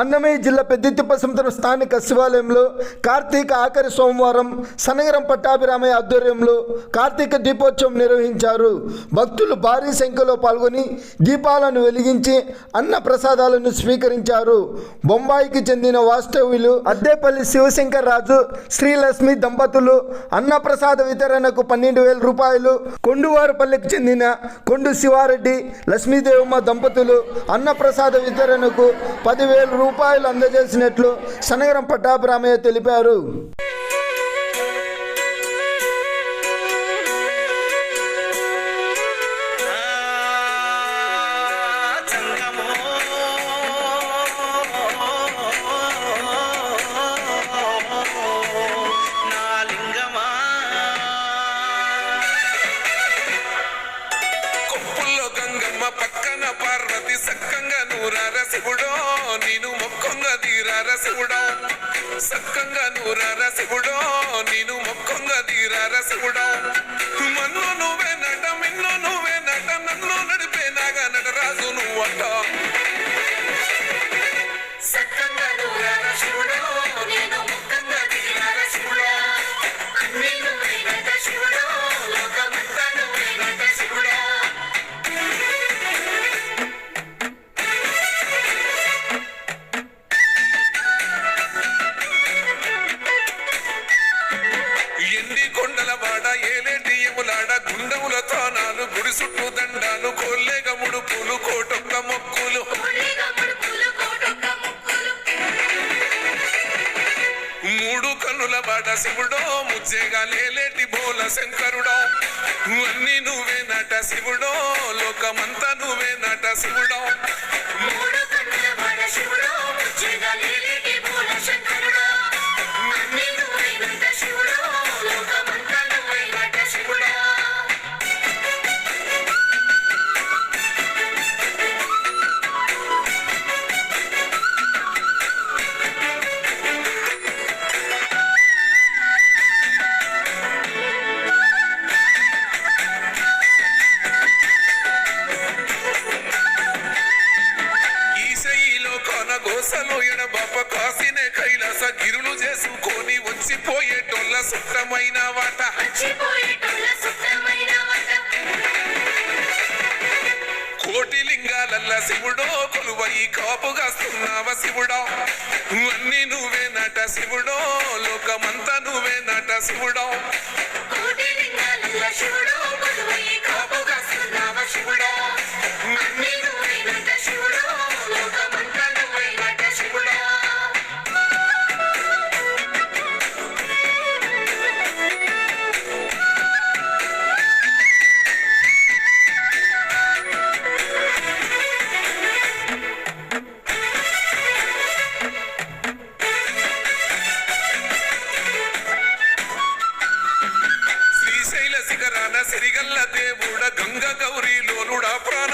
అన్నమయ్య జిల్లా పెద్దెత్తిప్ప సముద్రం స్థానిక శివాలయంలో కార్తీక ఆఖరి సోమవారం సనగరం పట్టాభిరామయ్య ఆధ్వర్యంలో కార్తీక దీపోత్సవం నిర్వహించారు. భక్తులు భారీ సంఖ్యలో పాల్గొని దీపాలను వెలిగించి అన్న ప్రసాదాలను స్వీకరించారు. బొంబాయికి చెందిన వాస్తవ్యులు అద్దేపల్లి శివశంకర్ రాజు శ్రీలక్ష్మి దంపతులు అన్నప్రసాద వితరణకు పన్నెండు వేల రూపాయలు కొండువారుపల్లికి చెందిన కొండు శివారెడ్డి లక్ష్మీదేవమ్మ దంపతులు అన్నప్రసాద వితరణకు పదివేల రూపాయలు రూపాయలు అందజేసినట్లు సనగరం పట్టాభిరామయ్య తెలిపారు. పక్కన పార్వతి సక్కంగా నూరార శివుడో నేను శివుడో సక్కంగా నూరార శివుడో నేను మొక్కంగా తీరార శివుడో మన్ను నువ్వే నట మిన్ను నువ్వే నట నన్ను నడిపే నాగా నటరాజు నువ్వు అంటావు గుడి చుట్టూ దండాలు కోల్లేగ ముడుపులు కోటొక్క మొక్కులు. మూడు కన్నుల బాట శివుడో ముజ్జేగా లేలేటి బోల శంకరుడో. అన్ని నువ్వే నట శివుడో లోకమంతా నువ్వే నట శివుడో. మూడు కన్నుల వాడ శివుడో, ముచ్చెగా లేలేటి చేసుకొని వచ్చిపోయేటోళ్ళ సుట్టమైన వాట. మర్చిపోయేటోళ్ళ సుత్తమైన వట. కోటి లింగాలల్ల శివుడో కొలువై కాపుగాస్తున్నావ శివుడో? అన్ని నువ్వే నట శివుడో లోకమంతా నువ్వే నట శివుడో? కోటి లింగాలల్ల శివుడో, కొలువై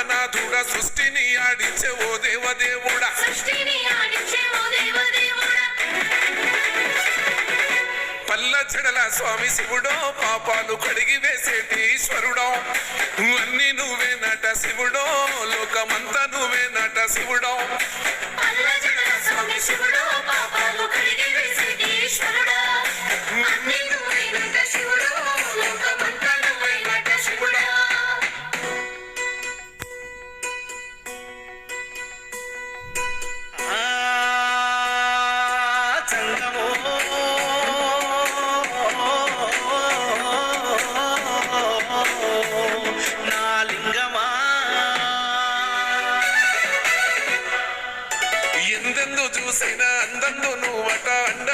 ప్రాణనాథుడ సృష్టిని ఆడించే ఓ దేవదేవుడా. సృష్టిని ఆడించే ఓ దేవదేవుడా. పల్ల చెడల స్వామి శివుడో పాపాలు కడిగి వేసేటి ఈశ్వరుడో. అన్ని నువ్వే నట శివుడో లోకమంతా నువ్వే నట శివుడో. పల్లజగల స్వామి శివుడో, పాపాలు కడిగి